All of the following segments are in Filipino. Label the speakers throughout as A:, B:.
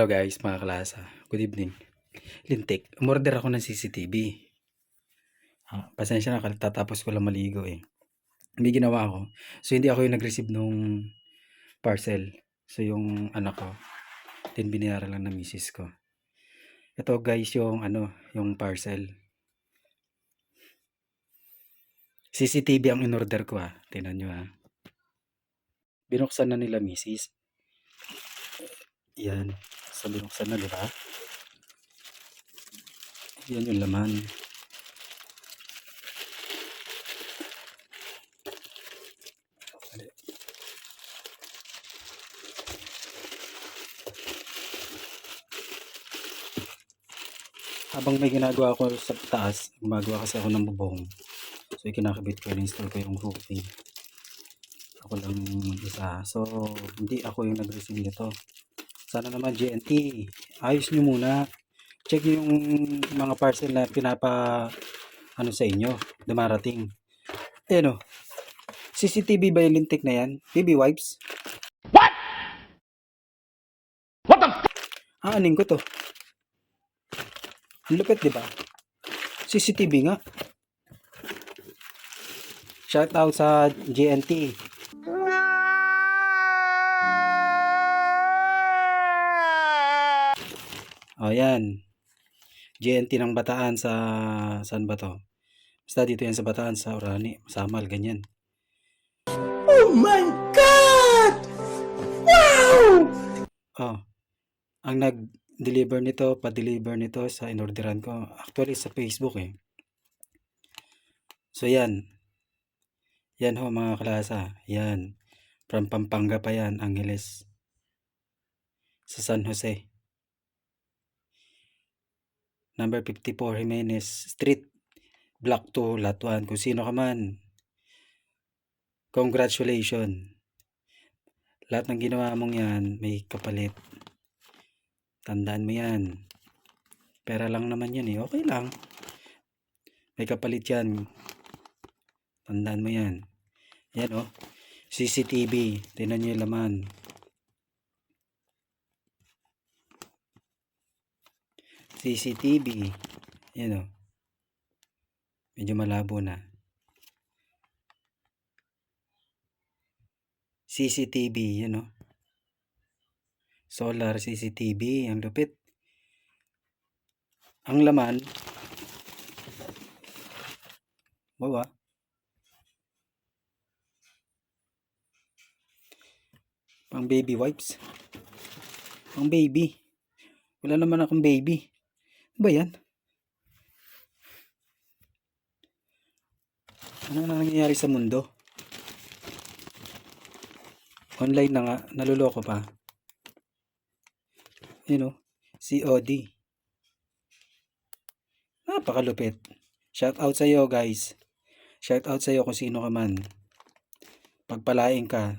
A: Hello guys, mga kalasa. Good evening. Lintik, umorder ako ng CCTV. Ah, pasensya na, tatapos ko lang maligo eh. May ginawa ako. So, hindi ako yung nag-receive nung parcel. So, yung anak ko, din binayaran lang ng misis ko. Ito guys, yung ano, yung parcel. CCTV ang in-order ko ah. Tingnan nyo ah. Binuksan na nila misis. Yan. So, binuksan na, di ba? Yan yung laman. Habang may ginagawa ako sa taas, gumagawa kasi ako ng bubong. So, ikinakabit ko, in-install ko yung roofing. Ako lang isa. So, hindi ako yung nag-receive nito. Sana naman GNT, ayos nyo muna. Check nyo yung mga parcel na pinapa ano sa inyo, dumarating. Ayan o. CCTV ba yung lintik na yan? Baby wipes?
B: What? What the f-
A: Aanin ko to. Ang lupit, di ba? CCTV nga. Shout out sa GNT. O yan. GNT ng Bataan sa saan ba to? Basta dito yan sa Bataan sa Orani, Samal, ganyan.
B: Oh my God! Wow!
A: Oh. Ang nag-deliver nito, pa-deliver nito sa inorderan ko. Actually sa Facebook eh. So yan. Yan ho mga kalasa. Yan. From Pampanga pa yan, Angeles. Sa San Jose. Number 54 Jimenez Street. Block 2, Lot 1. Kung sino ka man. Congratulations. Lahat ng ginawa mong yan, may kapalit. Tandaan mo yan. Pera lang naman yan eh. Okay lang. May kapalit yan. Tandaan mo yan. Yan oh. CCTV. Tingnan nyo yung laman. CCTV. Yan oh. Medyo malabo na. CCTV. Yan oh. Solar CCTV. Ang lupit. Ang laman. Ah. Pang baby wipes. Pang baby. Wala naman akong baby. Ba yan? Ano na nangyayari sa mundo? Online na nga. Naluloko pa. You know, COD. Napakalupit. Shout out sa iyo guys. Shout out sa iyo kung sino ka man. Pagpalain ka.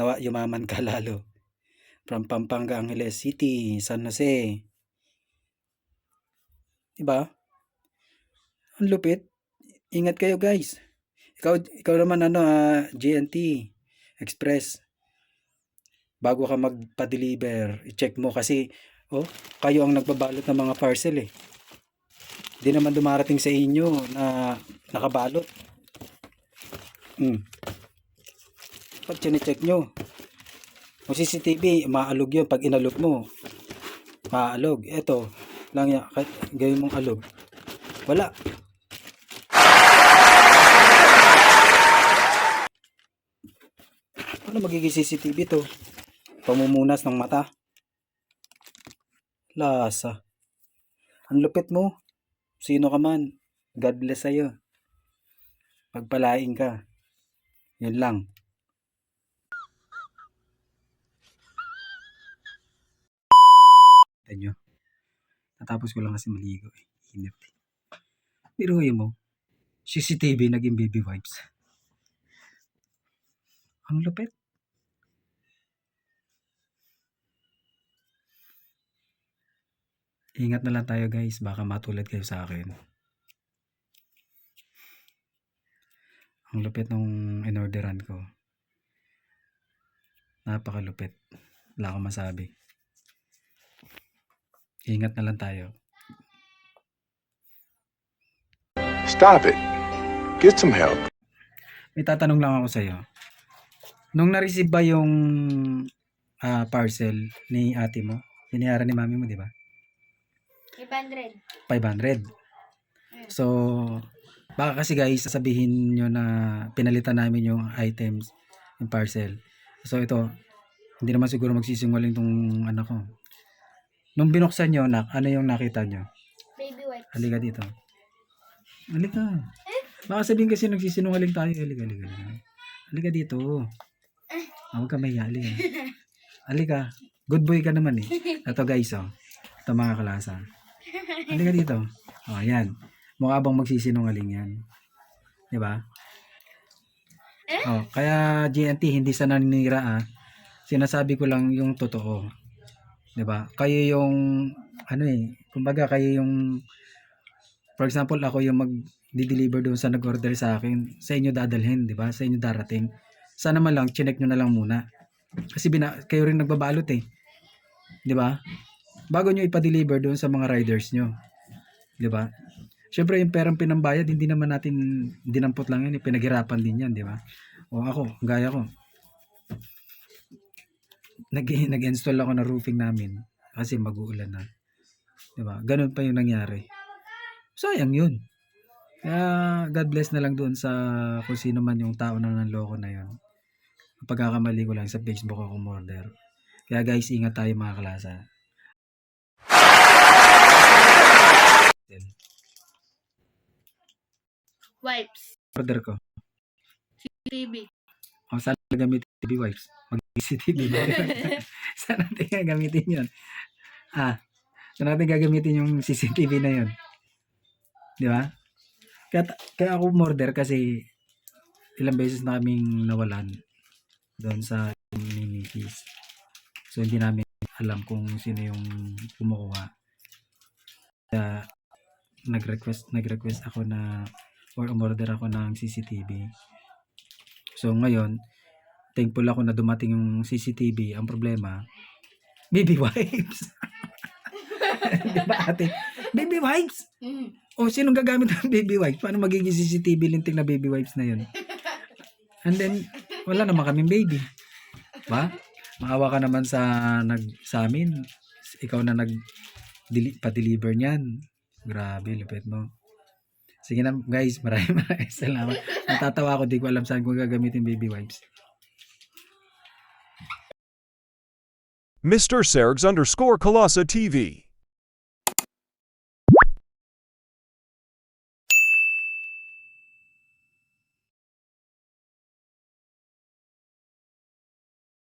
A: Nawa yumaman ka lalo. From Pampanga, Angeles City, San Jose. Diba? Ang lupit. Ingat kayo guys. Ikaw, ikaw naman ano, ah, GNT Express. Bago ka magpa-deliver, i-check mo kasi oh, kayo ang nagbabalot ng mga parcel eh. Hindi naman dumarating sa inyo na nakabalot. Hmm. Pag check nyo, kung CCTV, maalog yun. Pag inalog mo, maalog. Eto, lang yan. Kahit gawin mong alog. Wala. Ano magiging CCTV to? Pamumunas ng mata. Lasa. Ang lupit mo. Sino ka man. God bless sa'yo. Pagpalain ka. Yun lang. Nyo. Natapos ko lang kasi maligo eh. Inip eh. Pero mo, CCTV naging baby wipes. Ang lupit. Ingat na lang tayo guys. Baka matulad kayo sa akin. Ang lupit nung inorderan ko. Napakalupit. Wala akong masabi. Ingat na lang tayo.
C: Stop it. Get some help.
A: May tatanong lang ako sa'yo. Nung na-receive ba yung ah, parcel ni ate mo? Binayaran ni mami mo, di ba?
D: 500.
A: 500. So, baka kasi guys, sasabihin nyo na pinalitan namin yung items, yung parcel. So, ito, hindi naman siguro magsisingaling tong anak ko. Nung binuksan nyo, nak, ano yung nakita nyo?
D: Baby wipes.
A: Halika dito. Halika. Baka sabihin kasi nagsisinungaling tayo. Halika, halika, halika. Halika dito. Ah, Huwag ka mahiya. Halika. Halika. Good boy ka naman eh. Ito guys, oh. Ito mga kalasa. Halika dito. Oh, yan. Mukha bang magsisinungaling yan. Di ba? Oh, kaya GNT hindi sa naninira ah. Sinasabi ko lang yung totoo. 'Di ba? Kayo yung ano eh, kumbaga kayo yung for example ako yung mag deliver doon sa nag-order sa akin, sa inyo dadalhin, 'di ba? Sa inyo darating. Sana man lang chinek nyo na lang muna. Kasi bina, kayo rin nagbabalot eh. 'Di ba? Bago nyo ipa-deliver doon sa mga riders nyo. 'Di ba? Siyempre yung perang pinambayad, hindi naman natin dinampot lang yan, eh, pinaghirapan din yan, di ba? O ako, gaya ko. Nag, nag-install ako ng roofing namin kasi mag-uulan na. Di ba? Ganun pa yung nangyari. Sayang yun. Kaya God bless na lang doon sa kung sino man yung tao na nanloko na yun. Ang pagkakamali ko lang sa Facebook ako order. Kaya guys, ingat tayo mga kalasa.
D: Wipes.
A: Order ko.
D: TV.
A: O saan gamitin TV wipes? Mag-CCTV yun? saan natin gagamitin yun? Ah, saan natin gagamitin yung CCTV na yun? Di ba? Kaya, kaya ako order kasi ilang beses na kaming nawalan doon sa Minikis. So hindi namin alam kung sino yung kumukuha. Kaya nag-request nag-request ako na or umorder ako ng CCTV. So ngayon, thankful ako na dumating yung CCTV. Ang problema, baby wipes. Di ba ate? Baby wipes?
D: Mm.
A: O sinong gagamit ng baby wipes? Paano magiging CCTV linting na baby wipes na yun? And then, wala naman kaming baby. Ba? Maawa ka naman sa nag sa amin. Ikaw na nag deli- pa-deliver niyan. Grabe, lupit mo. Sige na guys, maraming maraming salamat. Natatawa ako, di ko alam saan ko gagamitin baby wipes.
E: Mr. Sergs underscore Colossa TV.